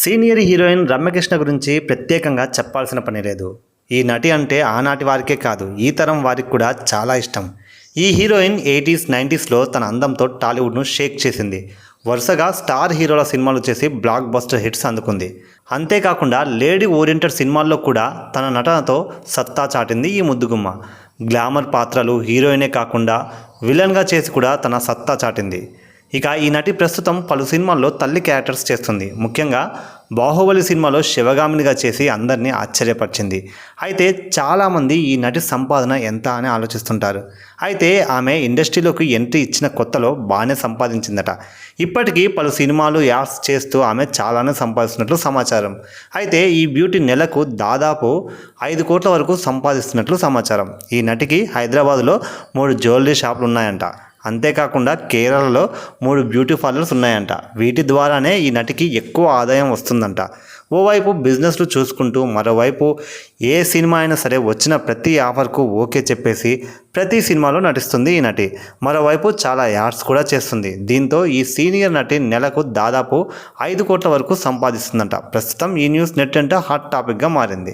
Senior heroine Ramyakrishna గురించి ప్రత్యేకంగా చెప్పాల్సిన పని లేదు. ఈ నటి అంటే ఆనాటి వారికే కాదు ఈ తరం వారికి కూడా చాలా ఇష్టం. ఈ హీరోయిన్ ఎయిటీస్ నైంటీస్లో తన అందంతో టాలీవుడ్ను షేక్ చేసింది. వరుసగా స్టార్ హీరోల సినిమాలు చేసి బ్లాక్ బస్టర్ హిట్స్ అందుకుంది. అంతేకాకుండా లేడీ ఓరియంటెడ్ సినిమాల్లో కూడా తన నటనతో సత్తా చాటింది ఈ ముద్దుగుమ్మ. గ్లామర్ పాత్రలు హీరోయినే కాకుండా విలన్గా చేసి కూడా తన సత్తా చాటింది. ఇక ఈ నటి ప్రస్తుతం పలు సినిమాల్లో తల్లి క్యారెక్టర్స్ చేస్తుంది. ముఖ్యంగా బాహుబలి సినిమాలో శివగామినిగా చేసి అందరినీ ఆశ్చర్యపరిచింది. అయితే చాలామంది ఈ నటి సంపాదన ఎంత అని ఆలోచిస్తుంటారు. అయితే ఆమె ఇండస్ట్రీలోకి ఎంట్రీ ఇచ్చిన కొత్తలో బాగానే సంపాదించిందట. ఇప్పటికీ పలు సినిమాలు యాప్స్ చేస్తూ ఆమె చాలానే సంపాదిస్తున్నట్లు సమాచారం. అయితే ఈ బ్యూటీ నెలకు దాదాపు ఐదు కోట్ల వరకు సంపాదిస్తున్నట్లు సమాచారం. ఈ నటికి హైదరాబాద్లో మూడు జ్యువెలరీ షాపులు ఉన్నాయంట అంతేకాకుండా కేరళలో మూడు బ్యూటీ పార్లర్స్ ఉన్నాయంట. వీటి ద్వారానే ఈ నటికి ఎక్కువ ఆదాయం వస్తుందంట. ఓవైపు బిజినెస్లు చూసుకుంటూ మరోవైపు ఏ సినిమా అయినా సరే వచ్చిన ప్రతి ఆఫర్కు ఓకే చెప్పేసి ప్రతి సినిమాలో నటిస్తుంది ఈ నటి. మరోవైపు చాలా యాడ్స్ కూడా చేస్తుంది. దీంతో ఈ సీనియర్ నటి నెలకు దాదాపు ఐదు కోట్ల వరకు సంపాదిస్తుందంట. ప్రస్తుతం ఈ న్యూస్ నెట్ అంటే హాట్ టాపిక్గా మారింది.